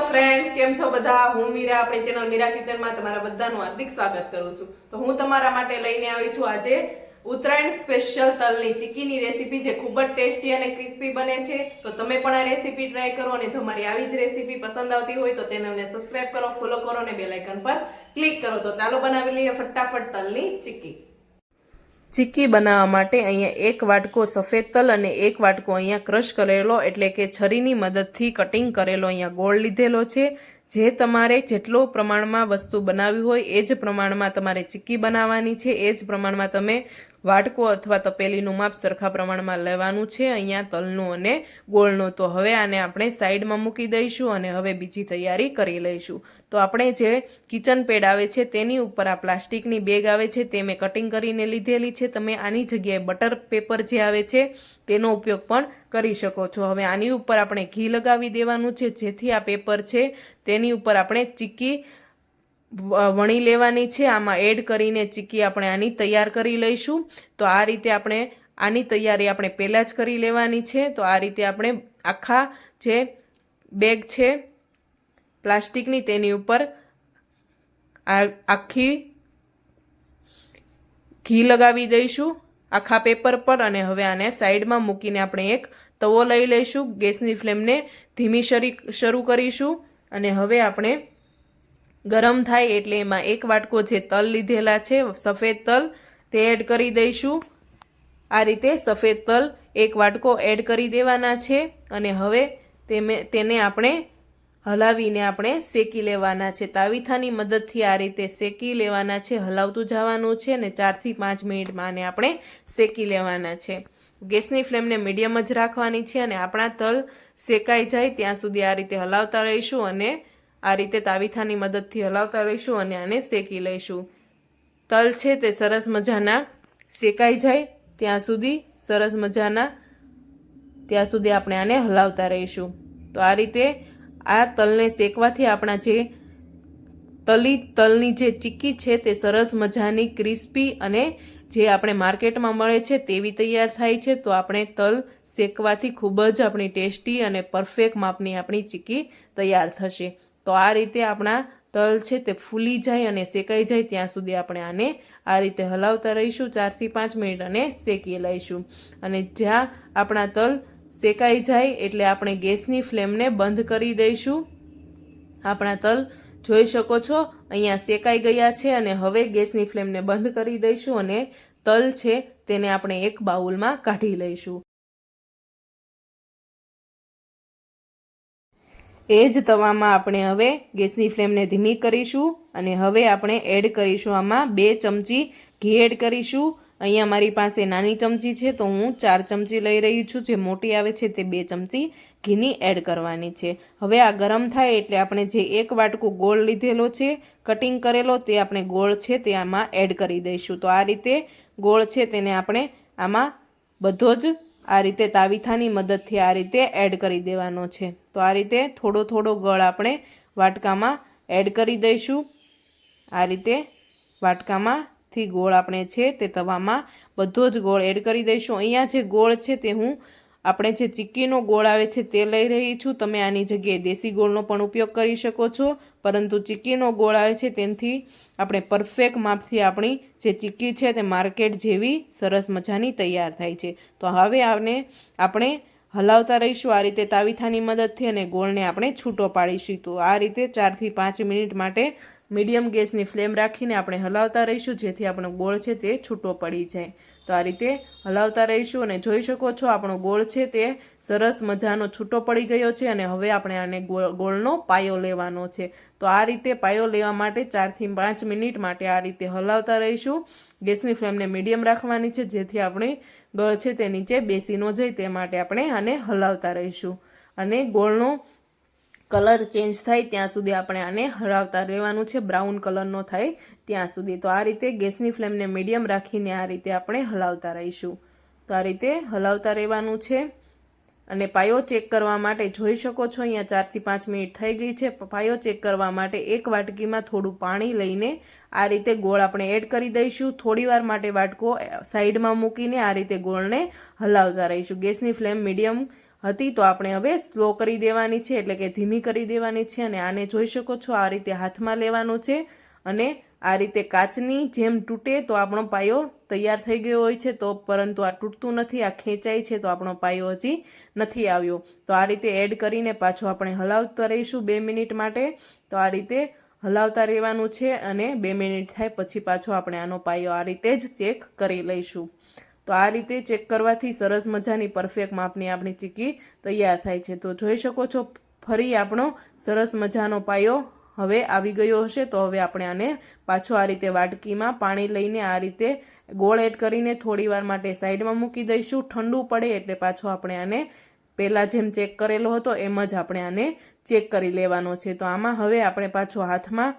Friends કેમ છો બધા? હું મીરા, આપણી ચેનલ મીરા કિચનમાં તમારા બધાનું હાર્દિક સ્વાગત કરું છું. તો હું તમારા માટે લઈને આવી છું આજે ઉત્તરાયણ સ્પેશિયલ તલની ચીકીની રેસીપી જે ખૂબ જ ટેસ્ટી અને ક્રિસ્પી બને છે. તો તમે પણ આ રેસીપી ટ્રાય કરો અને જો મારી આવી જ રેસીપી પસંદ આવતી હોય તો ચેનલને સબસ્ક્રાઇબ કરો ફોલો કરો અને બેલ આઇકન પર ક્લિક કરો. તો ચાલો બનાવી લઈએ ફટાફટ તલની ચીકી. ચીક્કી બનાવવા માટે અહીંયા એક વાટકો સફેદ તલ અને એક વાટકો અહીંયા ક્રશ કરેલો એટલે કે છરીની મદદથી કટિંગ કરેલો અહીંયા ગોળ લીધેલો છે. જે તમારે જેટલો પ્રમાણમાં વસ્તુ બનાવવી હોય એ જ પ્રમાણમાં તમારે ચીક્કી બનાવવાની છે. એ જ પ્રમાણમાં તમે વાટકો અથવા તપેલીનું માપ સરખા પ્રમાણમાં લેવાનું છે અહીંયા તલનું અને ગોળનું. તો હવે આને આપણે સાઈડમાં મૂકી દઈશું અને હવે બીજી તૈયારી કરી લઈશું. તો આપણે જે કિચન પેડ આવે છે તેની ઉપર આ પ્લાસ્ટિકની બેગ આવે છે તે મેં કટિંગ કરીને લીધેલી છે. તમે આની જગ્યાએ બટર પેપર જે આવે છે તેનો ઉપયોગ પણ કરી શકો છો. હવે આની ઉપર આપણે ઘી લગાવી દેવાનું છે. જેથી આ પેપર છે તેની ઉપર આપણે ચીક્કી વણી લેવાની છે, આમાં એડ કરીને ચીકી આપણે આની તૈયાર કરી લઈશું. તો આ રીતે આપણે આની તૈયારી આપણે પહેલાં જ કરી લેવાની છે. તો આ રીતે આપણે આખા જે બેગ છે, પ્લાસ્ટિકની તેની ઉપર આ આખી ઘી લગાવી દઈશું આખા પેપર પર અને હવે આને સાઈડમાં મૂકીને આપણે એક તવો લઈ લઈશું. ગેસની ફ્લેમને ધીમી શરી શરૂ કરીશું અને હવે આપણે ગરમ થાય એટલે એમાં એક વાટકો જે તલ લીધેલા છે, સફેદ તલ, તે એડ કરી દઈશું. આ રીતે સફેદ તલ એક વાટકો એડ કરી દેવાના છે અને હવે તેને આપણે હલાવીને આપણે શેકી લેવાના છે. તાવીથાની મદદથી આ રીતે શેકી લેવાના છે, હલાવતું જવાનું છે અને ચારથી પાંચ મિનિટમાં આને આપણે શેકી લેવાના છે. ગેસની ફ્લેમને મીડિયમ જ રાખવાની છે અને આપણા તલ શેકાઈ જાય ત્યાં સુધી આ રીતે હલાવતા રહીશું અને આ રીતે તાવીથાની મદદથી હલાવતા રહીશું અને આને શેકી લઈશું. તલ છે તે સરસ મજાના શેકાઈ જાય ત્યાં સુધી સરસ મજાના ત્યાં સુધી આપણે આને હલાવતા રહીશું. તો આ રીતે આ તલને શેકવાથી આપણા જે તલી તલની જે ચીક્કી છે તે સરસ મજાની ક્રિસ્પી અને જે આપણે માર્કેટમાં મળે છે તેવી તૈયાર થાય છે. તો આપણે તલ શેકવાથી ખૂબ જ આપણી ટેસ્ટી અને પરફેક્ટ માપની આપણી ચીક્કી તૈયાર થશે. તો આ રીતે આપણા તલ છે તે ફૂલી જાય અને શેકાઈ જાય ત્યાં સુધી આપણે આને આ રીતે હલાવતા રહીશું, ચારથી પાંચ મિનિટ અને શેકી લઈશું. અને જ્યાં આપણા તલ શેકાઈ જાય એટલે આપણે ગેસની ફ્લેમને બંધ કરી દઈશું. આપણા તલ જોઈ શકો છો, અહીંયા શેકાઈ ગયા છે અને હવે ગેસની ફ્લેમને બંધ કરી દઈશું અને તલ છે તેને આપણે એક બાઉલમાં કાઢી લઈશું. એ જ તવામાં આપણે હવે ગેસની ફ્લેમને ધીમી કરીશું અને હવે આપણે એડ કરીશું આમાં બે ચમચી ઘી એડ કરીશું. અહીંયા મારી પાસે નાની ચમચી છે, તો હું ચાર ચમચી લઈ રહી છું. જે મોટી આવે છે તે બે ચમચી ઘીની એડ કરવાની છે. હવે આ ગરમ થાય એટલે આપણે જે એક વાટકું ગોળ લીધેલો છે, કટિંગ કરેલો તે આપણે ગોળ છે તે આમાં એડ કરી દઈશું. તો આ રીતે ગોળ છે તેને આપણે આમાં બધો જ આ રીતે તાવીથાની મદદથી આ રીતે એડ કરી દેવાનો છે. તો આ રીતે થોડો થોડો ગળ આપણે વાટકામાં એડ કરી દઈશું. આ રીતે વાટકામાંથી ગોળ આપણે છે તે તવામાં બધો જ ગોળ એડ કરી દઈશું. અહીંયા જે ગોળ છે તે હું આપણે જે ચીક્કીનો ગોળ આવે છે તે લઈ રહી છું. તમે આની જગ્યાએ દેશી ગોળનો પણ ઉપયોગ કરી શકો છો. પરંતુ ચીક્કીનો ગોળ આવે છે તેનાથી આપણે પરફેક્ટ માપથી આપણી જે ચીક્કી છે તે માર્કેટ જેવી સરસ મજાની તૈયાર થાય છે. તો હવે આને આપણે હલાવતા રહીશું. આ રીતે તાવીથાની મદદથી અને ગોળને આપણે છૂટો પાડીશું. તો આ રીતે ચારથી પાંચ મિનિટ માટે મીડિયમ ગેસની ફ્લેમ રાખીને આપણે હલાવતા રહીશું. જેથી આપણો ગોળ છે તે છૂટો પડી જાય. તો આ રીતે હલાવતા રહીશું અને જોઈ શકો છો આપણો ગોળ છે તે સરસ મજાનો છૂટો પડી ગયો છે અને હવે આપણે આને ગોળનો પાયો લેવાનો છે. તો આ રીતે પાયો લેવા માટે ચારથી પાંચ મિનિટ માટે આ રીતે હલાવતા રહીશું. ગેસની ફ્લેમને મીડિયમ રાખવાની છે, જેથી આપણે ગળ છે તે નીચે બેસી ન જાય તે માટે આપણે આને હલાવતા રહીશું. અને ગોળનો કલર ચેન્જ થાય ત્યાં સુધી આપણે આને હરાવતા રહેવાનું છે. બ્રાઉન કલરનો થાય ત્યાં સુધી. તો આ રીતે ગેસની ફ્લેમને મીડિયમ રાખીને આ રીતે આપણે હલાવતા રહીશું. તો આ રીતે હલાવતા રહેવાનું છે. અને પાયો ચેક કરવા માટે જોઈ શકો છો, અહીંયા ચારથી પાંચ મિનિટ થઈ ગઈ છે. પાયો ચેક કરવા માટે એક વાટકીમાં થોડું પાણી લઈને આ રીતે ગોળ આપણે એડ કરી દઈશું. થોડીવાર માટે વાટકો સાઈડમાં મૂકીને આ રીતે ગોળને હલાવતા રહીશું. ગેસની ફ્લેમ મીડિયમ હતી, તો આપણે હવે સ્લો કરી દેવાની છે, એટલે કે ધીમી કરી દેવાની છે અને આને જોઈ શકો છો, આ રીતે હાથમાં લેવાનું છે અને આ રીતે કાચની જેમ તૂટે તો આપણો પાયો તૈયાર થઈ ગયો હોય છે, તો પરંતુ આ તૂટતું નથી, આ ખેંચાય છે, તો આપણો પાયો હજી નથી આવ્યો. તો આ રીતે એડ કરીને પાછો આપણે હલાવતા રહીશું બે મિનિટ માટે. તો આ રીતે હલાવતા રહેવાનું છે અને બે મિનિટ થાય પછી પાછો આપણે આનો પાયો આ રીતે જ ચેક કરી લઈશું. તો આ રીતે ચેક કરવાથી સરસ મજાની પરફેક્ટ માપની આપણી ચીકી તૈયાર થાય છે. તો જોઈ શકો છો, ફરી આપણો સરસ મજાનો પાયો હવે આવી ગયો હશે. તો હવે આપણે આને પાછો આ રીતે વાટકીમાં પાણી લઈને આ રીતે ગોળ એડ કરીને થોડી વાર માટે સાઈડમાં મૂકી દઈશું. ઠંડુ પડે એટલે પાછો આપણે આને પહેલાં જેમ ચેક કરેલો હતો એમ જ આપણે આને ચેક કરી લેવાનો છે. તો આમાં હવે આપણે પાછો હાથમાં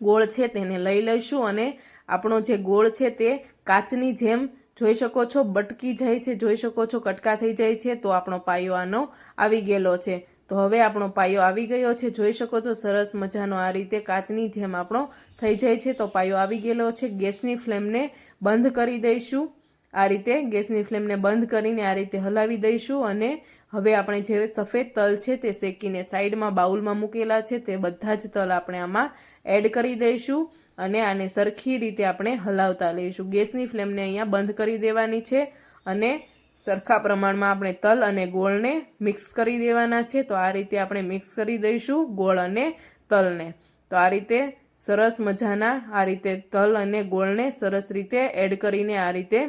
ગોળ છે તેને લઈ લઈશું અને આપણો જે ગોળ છે તે કાચની જેમ જોઈ શકો છો, બટકી જાય છે, જોઈ શકો છો, કટકા થઈ જાય છે, તો આપણો પાયો આનો આવી ગયેલો છે. તો હવે આપણો પાયો આવી ગયો છે, જોઈ શકો છો, સરસ મજાનો આ રીતે કાચની જેમ આપણો થઈ જાય છે, તો પાયો આવી ગયેલો છે. ગેસની ફ્લેમને બંધ કરી દઈશું. આ રીતે ગેસની ફ્લેમને બંધ કરીને આ રીતે હલાવી દઈશું અને હવે આપણે જે સફેદ તલ છે તે શેકીને સાઈડમાં બાઉલમાં મૂકેલા છે, તે બધા જ તલ આપણે આમાં એડ કરી દઈશું. અને આને સરખી રીતે આપણે હલાવતા લઈશું. ગેસની ફ્લેમને અહીંયા બંધ કરી દેવાની છે અને સરખા પ્રમાણમાં આપણે તલ અને ગોળને મિક્સ કરી દેવાના છે. તો આ રીતે આપણે મિક્સ કરી દઈશું ગોળ અને તલને. તો આ રીતે સરસ મજાના આ રીતે તલ અને ગોળને સરસ રીતે એડ કરીને આ રીતે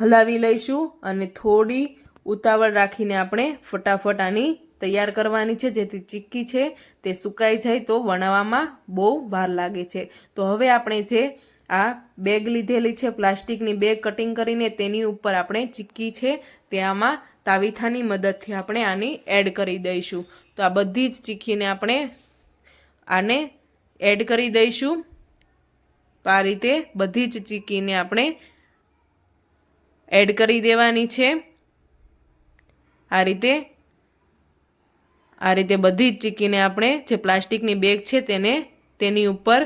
હલાવી લઈશું અને થોડી ઉતાવળ રાખીને આપણે ફટાફટ આની તૈયાર કરવાની છે, જેથી ચીક્કી છે તે સુકાઈ જાય તો વણાવવામાં બહુ વાર લાગે છે. તો હવે આપણે જે આ બેગ લીધેલી છે, પ્લાસ્ટિકની બેગ કટિંગ કરીને તેની ઉપર આપણે ચીક્કી છે તે આમાં તાવીથાની મદદથી આપણે આની એડ કરી દઈશું. તો આ બધી જ ચીક્કીને આપણે આને એડ કરી દઈશું. તો આ રીતે બધી જ ચીક્કીને આપણે એડ કરી દેવાની છે. આ રીતે આ રીતે બધી જ ચીકીને આપણે જે પ્લાસ્ટિકની બેગ છે તેને તેની ઉપર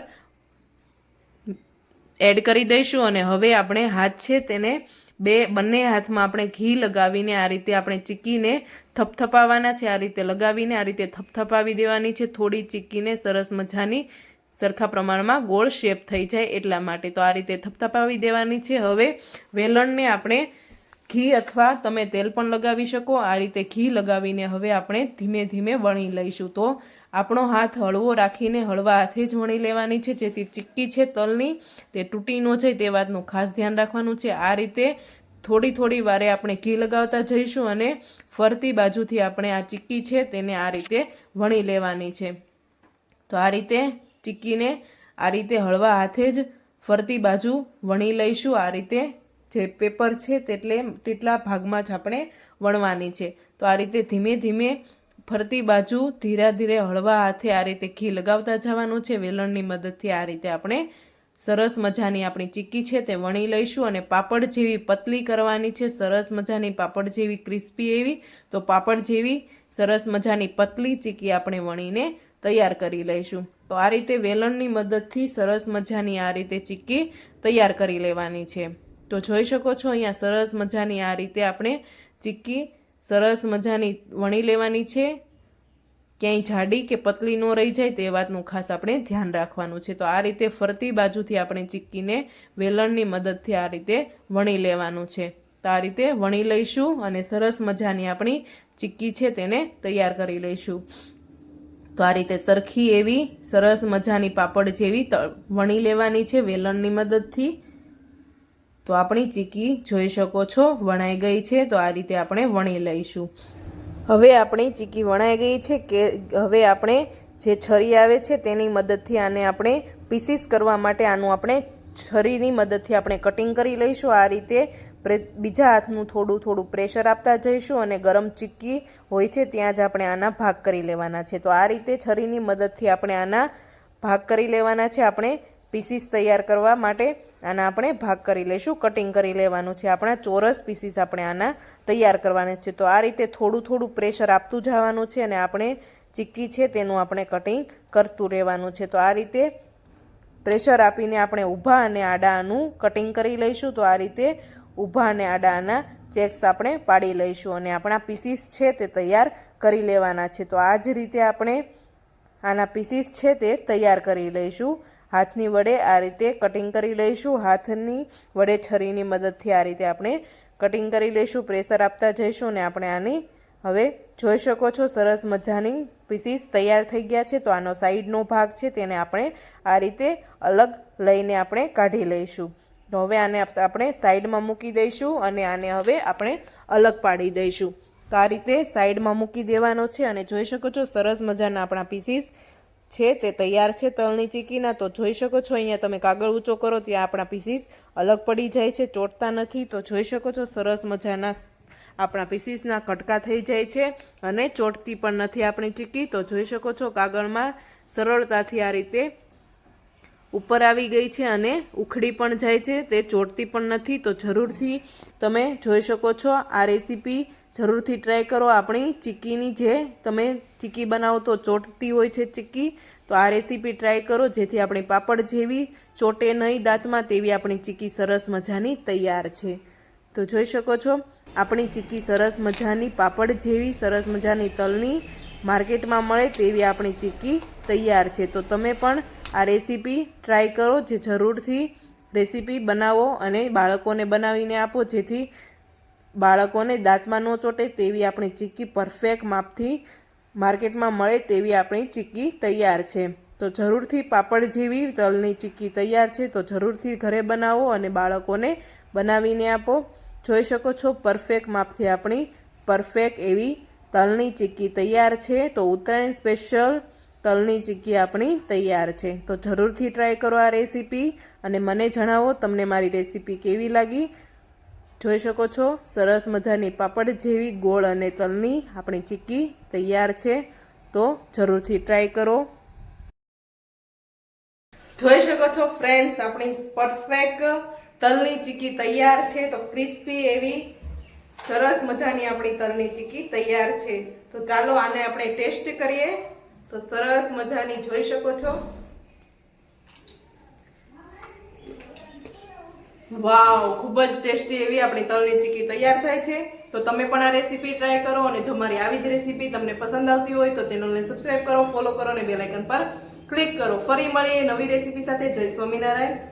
એડ કરી દઈશું અને હવે આપણે હાથ છે તેને બે બંને હાથમાં આપણે ઘી લગાવીને આ રીતે આપણે ચીકીને થપથપાવવાના છે. આ રીતે લગાવીને આ રીતે થપથપાવી દેવાની છે. થોડી ચીકીને સરસ મજાની સરખા પ્રમાણમાં ગોળ શેપ થઈ જાય એટલા માટે. તો આ રીતે થપથપાવી દેવાની છે. હવે વેલણને આપણે ઘી અથવા તમે તેલ પણ લગાવી શકો. આ રીતે ઘી લગાવીને હવે આપણે ધીમે ધીમે વણી લઈશું. તો આપણો હાથ હળવો રાખીને હળવા હાથે જ વણી લેવાની છે. જેથી ચીક્કી છે તલની, તે તૂટી ન જાય તે વાતનું ખાસ ધ્યાન રાખવાનું છે. આ રીતે થોડી થોડી વારે આપણે ઘી લગાવતા જઈશું અને ફરતી બાજુથી આપણે આ ચીક્કી છે તેને આ રીતે વણી લેવાની છે. તો આ રીતે ચીક્કીને આ રીતે હળવા હાથે જ ફરતી બાજુ વણી લઈશું. આ રીતે જે પેપર છે તેટલે તેટલા ભાગમાં જ આપણે વણવાની છે. તો આ રીતે ધીમે ધીમે ફરતી બાજુ ધીરે ધીરે હળવા હાથે આ રીતે ઘી લગાવતા જવાનું છે. વેલણની મદદથી આ રીતે આપણે સરસ મજાની આપણી ચીક્કી છે તે વણી લઈશું અને પાપડ જેવી પતલી કરવાની છે. સરસ મજાની પાપડ જેવી ક્રિસ્પી એવી. તો પાપડ જેવી સરસ મજાની પતલી ચીક્કી આપણે વણીને તૈયાર કરી લઈશું. તો આ રીતે વેલણની મદદથી સરસ મજાની આ રીતે ચીક્કી તૈયાર કરી લેવાની છે. તો જોઈ શકો છો, અહીંયા સરસ મજાની આ રીતે આપણે ચીક્કી સરસ મજાની વણી લેવાની છે. ક્યાંય જાડી કે પતલી ન રહી જાય તે વાતનું ખાસ આપણે ધ્યાન રાખવાનું છે. તો આ રીતે ફરતી બાજુથી આપણે ચીક્કીને વેલણની મદદથી આ રીતે વણી લેવાનું છે. તો આ રીતે વણી લઈશું અને સરસ મજાની આપણી ચીક્કી છે તેને તૈયાર કરી લઈશું. તો આ રીતે સરખી એવી સરસ મજાની પાપડ જેવી વણી લેવાની છે વેલણની મદદથી. તો આપણી ચીકી જોઈ શકો છો, વણાઈ ગઈ છે, તો આ રીતે આપણે વણી લઈશું. હવે આપણી ચીકી વણાઈ ગઈ છે કે, હવે આપણે જે છરી આવે છે તેની મદદથી આને આપણે પીસીસ કરવા માટે આનું આપણે છરીની મદદથી આપણે કટિંગ કરી લઈશું. આ રીતે બીજા હાથનું થોડું થોડું પ્રેશર આપતા જઈશું અને ગરમ ચીક્કી હોય છે ત્યાં જ આપણે આના ભાગ કરી લેવાના છે. તો આ રીતે છરીની મદદથી આપણે આના ભાગ કરી લેવાના છે. આપણે પીસીસ તૈયાર કરવા માટે આના આપણે ભાગ કરી લઈશું કટિંગ કરી લેવાનું છે. આપણા ચોરસ પીસીસ આપણે આના તૈયાર કરવાના છે. તો આ રીતે થોડું થોડું પ્રેશર આપતું જવાનું છે અને આપણે ચીક્કી છે તેનું આપણે કટિંગ કરતું રહેવાનું છે. તો આ રીતે પ્રેશર આપીને આપણે ઊભા અને આડા આનું કટિંગ કરી લઈશું. તો આ રીતે ઊભા અને આડા આના ચેક્સ આપણે પાડી લઈશું અને આપણા પીસીસ છે તે તૈયાર કરી લેવાના છે. તો આ જ રીતે આપણે આના પીસીસ છે તે તૈયાર કરી લઈશું. હાથની વડે આ રીતે કટિંગ કરી લઈશું. હાથની વડે છરીની મદદથી આ રીતે આપણે કટિંગ કરી લઈશું. પ્રેશર આપતા જઈશું અને આપણે આની હવે જોઈ શકો છો, સરસ મજાની પીસીસ તૈયાર થઈ ગયા છે. તો આનો સાઈડનો ભાગ છે, તેને આપણે આ રીતે અલગ લઈને આપણે કાઢી લઈશું. હવે આને આપણે સાઈડમાં મૂકી દઈશું અને આને હવે આપણે અલગ પાડી દઈશું. તો આ રીતે સાઈડમાં મૂકી દેવાનો છે અને જોઈ શકો છો, સરસ મજાના આપણા પીસીસ છે, તે તૈયાર છે તલની ચીકીના, તો જોઈ શકો છો અહીંયા તમે કાગળ ઊંચો કરો, ત્યાં આપણા પીસીસ અલગ પડી જાય છે, ચોટતા નથી, તો જોઈ શકો છો સરસ મજાના આપણા પીસીસના કટકા થઈ જાય છે અને ચોટતી પણ નથી આપણી ચીકી, તો જોઈ શકો છો કાગળમાં સરળતાથી આ રીતે ઉપર આવી ગઈ છે અને ઉખડી પણ જાય છે, તે ચોટતી પણ નથી, તો જરૂરથી તમે જોઈ શકો છો આ રેસીપી જરૂરથી ટ્રાય કરો. આપણી ચીક્કીની જે તમે ચીક્કી બનાવો તો ચોટતી હોય છે ચીક્કી, તો આ રેસીપી ટ્રાય કરો. જેથી આપણી પાપડ જેવી ચોટે નહીં દાંતમાં તેવી આપણી ચીક્કી સરસ મજાની તૈયાર છે. તો જોઈ શકો છો, આપણી ચીક્કી સરસ મજાની, પાપડ જેવી સરસ મજાની તલની માર્કેટમાં મળે તેવી આપણી ચીક્કી તૈયાર છે. તો તમે પણ આ રેસીપી ટ્રાય કરો. જે જરૂરથી રેસીપી બનાવો અને બાળકોને બનાવીને આપો. જેથી બાળકોને દાંતમાં ન ચોટે તેવી આપણી ચીક્કી પરફેક્ટ માપથી માર્કેટમાં મળે તેવી આપણી ચીક્કી તૈયાર છે. તો જરૂરથી પાપડ જેવી તલની ચીક્કી તૈયાર છે તો જરૂરથી ઘરે બનાવો અને બાળકોને બનાવીને આપો. જોઈ શકો છો પરફેક્ટ માપથી આપણી પરફેક્ટ એવી તલની ચીક્કી તૈયાર છે. તો ઉત્તરાયણ સ્પેશિયલ તલની ચીક્કી આપણી તૈયાર છે. તો જરૂરથી ટ્રાય કરો આ રેસીપી અને મને જણાવો તમને મારી રેસીપી કેવી લાગી? જોઈ શકો છો, સરસ મજાની પાપડ જેવી ગોળ અને તલની આપણી ચીક્કી તૈયાર છે. તો જરૂરથી ટ્રાય કરો. જોઈ શકો છો ફ્રેન્ડ્સ આપણી પરફેક્ટ તલની ચીક્કી તૈયાર છે. તો ક્રિસ્પી એવી સરસ મજાની આપણી તલની ચીક્કી તૈયાર છે. તો ચાલો આને આપણે ટેસ્ટ કરીએ. તો સરસ મજાની જોઈ શકો છો. વાવ, ખૂબ જ ટેસ્ટી એવી આપણી તલની ચીક્કી તૈયાર થાય છે. તો તમે પણ આ રેસીપી ટ્રાય કરો અને જો મારી આવી જ રેસીપી તમને પસંદ આવતી હોય તો ચેનલને સબસ્ક્રાઈબ કરો ફોલો કરો અને બેલાઇકન પર ક્લિક કરો. ફરી મળીએ નવી રેસીપી સાથે. જય સ્વામિનારાયણ.